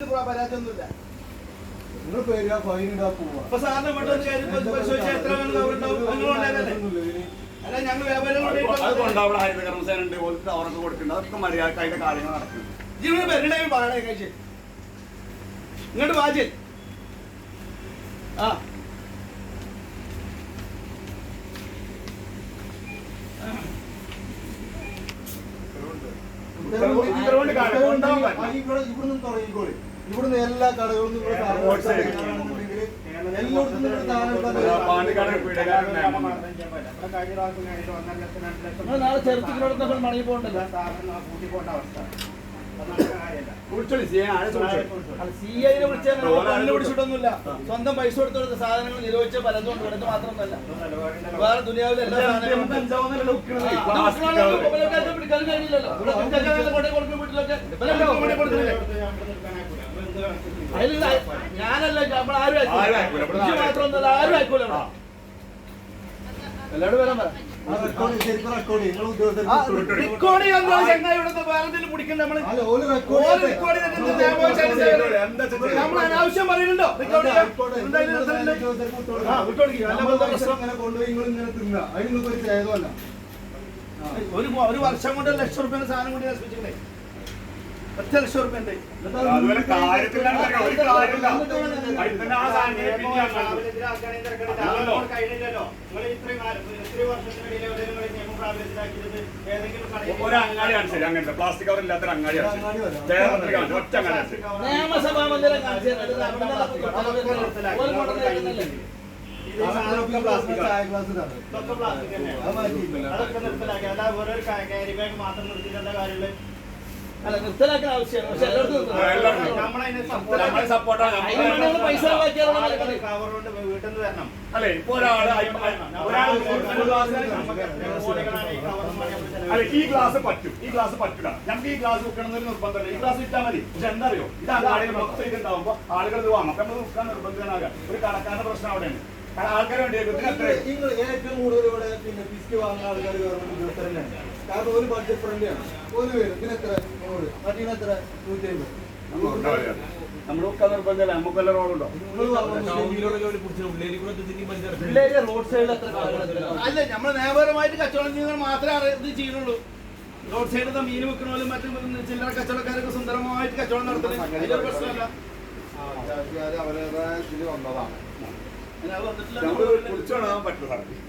പരാതിയൊന്നുമില്ല നിങ്ങൾ പേര് ഫൈൻ ഇടാ പോവാ. അപ്പൊ സാറിന് ഇവിടെ വന്ന് കാര്യം പരി- പരിശോധിച്ചാൽ എത്ര വേണം കവറുണ്ടാവും നിങ്ങൾ ഉണ്ടായതല്ലേ അല്ല? ഞങ്ങൾ വ്യാപാരം അതുകൊണ്ട് അവിടെ ഹരിത കർമ്മസേന ഉണ്ട് ഓർക്ക് അവർക്ക് കൊടുക്കുന്നുണ്ട്. അതൊക്കെ മര്യാദയ്ക്ക് അതിന്റെ കാര്യങ്ങൾ കഴിച്ച്. ഇങ്ങോട്ട് വാജി ആ. പറ്റില്ല. ഇവിടുന്ന് തുടങ്ങിക്കോളി. ഇവിടുന്ന് എല്ലാ കടകളും ഇവിടെ നാളെ ചെറുത്തിനോടൊപ്പം മണങ്ങി പോകണ്ടല്ലോ. വിളിച്ചോളി അവസ്ഥ പിടിച്ചിട്ടൊന്നുമില്ല. സ്വന്തം പൈസ കൊടുത്തുള്ള കൊടുത്ത സാധനങ്ങൾ നിരോധിച്ച പലതുകൊണ്ട് മാത്രമൊന്നല്ല വേറെ ദുനിയാവിലെ എല്ലാ സാധനങ്ങളും കഴിയില്ലല്ലോ. വീട്ടിലൊക്കെ. ഇവരൊക്കെ കൊണ്ടേ കൊടുക്കുന്നില്ലേ? അതിലില്ല, ഞാനല്ല നമ്മൾ ആരും ആരും അയക്കൂല. അയക്കൂല. ഇവിടെ ആരും. എല്ലാവരും വരാൻ പറ. നമ്മൾ അനാവശ്യം പറയുന്നുണ്ടോ? ഒരു വർഷം കൊണ്ട് ലക്ഷം റുപ്യ സാധനം കൂടി ഒറ്റ ലക്ഷം റുപ്യ ഉണ്ട് അങ്ങനത്തെ പ്ലാസ്റ്റിക് കവർ ഇല്ലാത്ത അങ്ങാടി ഒറ്റ നിയമസഭാ മന്ദിരം കാണിച്ചു പ്ലാസ്റ്റിക് മാത്രം ഗ്ലാസ് ഇതാണ്. നിർത്തലാക്കാൻ ആവശ്യമാണ് പക്ഷെ എല്ലായിടത്തും പൈസ. വീട്ടിൽ നിന്ന് വരണം. അല്ലെ ഇപ്പൊ ഒരാൾ ഒരാൾ അല്ല ഈ ഗ്ലാസ് പറ്റും. ഈ ഗ്ലാസ് പറ്റൂല. നമുക്ക് ഈ ഗ്ലാസ് വെക്കണമെന്നൊരു നിർബന്ധമല്ല. ഈ ഗ്ലാസ് ഇട്ടാൽ മതി. പക്ഷെ എന്താ അറിയോ? ഇത് അങ്ങാടികൾ മൊത്തം ഇതുണ്ടാവുമ്പോ ആളുകൾ ഇത് വാങ്ങാം. നമ്മൾ വെക്കാൻ നിർബന്ധിതനാകാം. ഒരു കടക്കാരുടെ പ്രശ്നം അവിടെയാണ്. നിങ്ങൾ ഏറ്റവും കൂടുതൽ ഇവിടെ പിന്നെ പിസ്കി വാങ്ങുന്ന ആൾക്കാർ ഗവൺമെന്റ് ഉദ്യോഗസ്ഥരനാണ് കാരണം ഒരു ബഡ്ജറ്റ് ഫ്രണ്ട്ലിയാണ് ഒരു പേര് ഇതിന് എത്ര നൂറ് മറ്റേ എത്ര നൂറ്റി അമ്പത് നമ്മളൊക്കെ നിർബന്ധമല്ല നിർബന്ധമില്ല നമുക്ക് വല്ല റോഡുണ്ടോ റോഡ് സൈഡിൽ അല്ല നമ്മൾ നിയമപരമായിട്ട് കച്ചവടം ചെയ്യുന്നത് മാത്രമേ ഇത് ചെയ്യുന്നുള്ളൂ റോഡ് സൈഡിൽ മീൻ വിൽക്കണോലും മറ്റും ചില്ലറ കച്ചവടക്കാരൊക്കെ സുന്ദരമായിട്ട് കച്ചവടം നടത്തുന്നത് അതിലൊരു പ്രശ്നമല്ല അവരുടെ ഇതിൽ വന്നതാണ്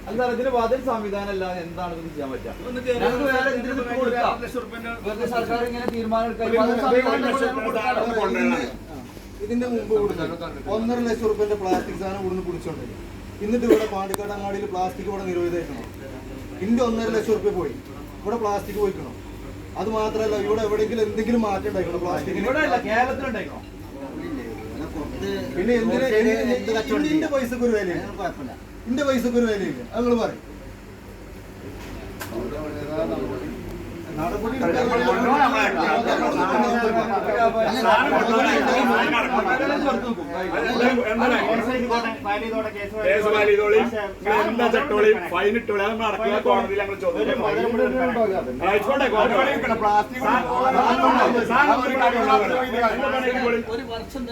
അല്ല ഇതിന് വാതിൽ സംവിധാനം അല്ല എന്താണ് ഇത് ചെയ്യാൻ പറ്റുക? സർക്കാർ ഇങ്ങനെ തീരുമാനം. ഇതിന്റെ മുമ്പ് കൊടുത്തത് ഒന്നര ലക്ഷം റുപ്യന്റെ പ്ലാസ്റ്റിക് സാധനം ഇവിടുന്ന് പിടിച്ചോണ്ട് എന്നിട്ട് ഇവിടെ പാണ്ടിക്കാട് അങ്ങാടിയിൽ പ്ലാസ്റ്റിക് ഇവിടെ നിരോധിക്കണം ഇന്റെ ഒന്നര ലക്ഷം റുപ്യ പോയി. ഇവിടെ പ്ലാസ്റ്റിക് പോയിക്കണം? അത് മാത്രമല്ല ഇവിടെ എവിടെയെങ്കിലും എന്തെങ്കിലും മാറ്റം ഉണ്ടായിക്കണം പ്ലാസ്റ്റിക് ഇവിടെ അല്ല കേരളത്തിലുണ്ടായിക്കോ പിന്നെ എന്തിനാ പൈസക്ക് ഒരു വിലയില്ല. ഇന്റെ പൈസക്ക് ഒരു വിലയില്ല. അത് നിങ്ങൾ പറയും. കേസ് എന്താ ചട്ടോളി ഫൈൻ ഇട്ടോളി അത് നടക്കുക കോടതിയിൽ ഞങ്ങൾ ചോദ്യം ആയിക്കോട്ടെ കോടതി പ്ലാസ്റ്റിക് ഒരു വർഷം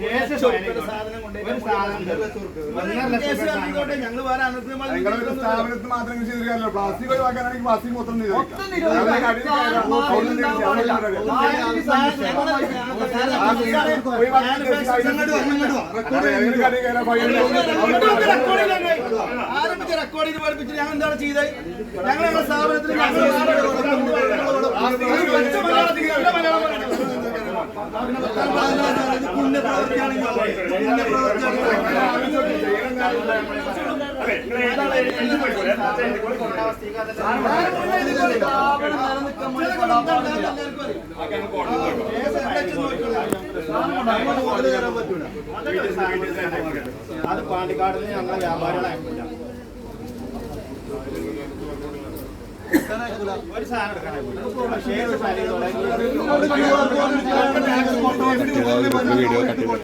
കേസ് സാധനം ഞങ്ങൾ വേറെ നിൽക്കുന്നൊന്നുമില്ല. സ്ഥാപനത്തിൽ മാത്രം കൃഷി ചെയ്തിരിക്കാനല്ലോ പ്ലാസ്റ്റിക് ഒഴിവാക്കാനാണെങ്കിൽ പ്ലാസ്റ്റിക് മൊത്തം മൊത്തം നിരോധിക്കാം. ആരംഭിച്ച റെക്കോർഡ് ചെയ്ത് പഠിപ്പിച്ച് ഞങ്ങൾ എന്താണ് ചെയ്തത് ഞങ്ങൾ ഞങ്ങളുടെ സ്ഥാപനത്തിൽ പുണ്യപ്രവർത്തിയാണെങ്കിൽ ഒരു അത് പാണ്ടിക്കാടിന് ഞങ്ങളെ വ്യാപാരികളെ ഒരു സാധനം എടുക്കാനായിട്ടില്ല ഷെയർ ചെയ്തോളാം വീഡിയോ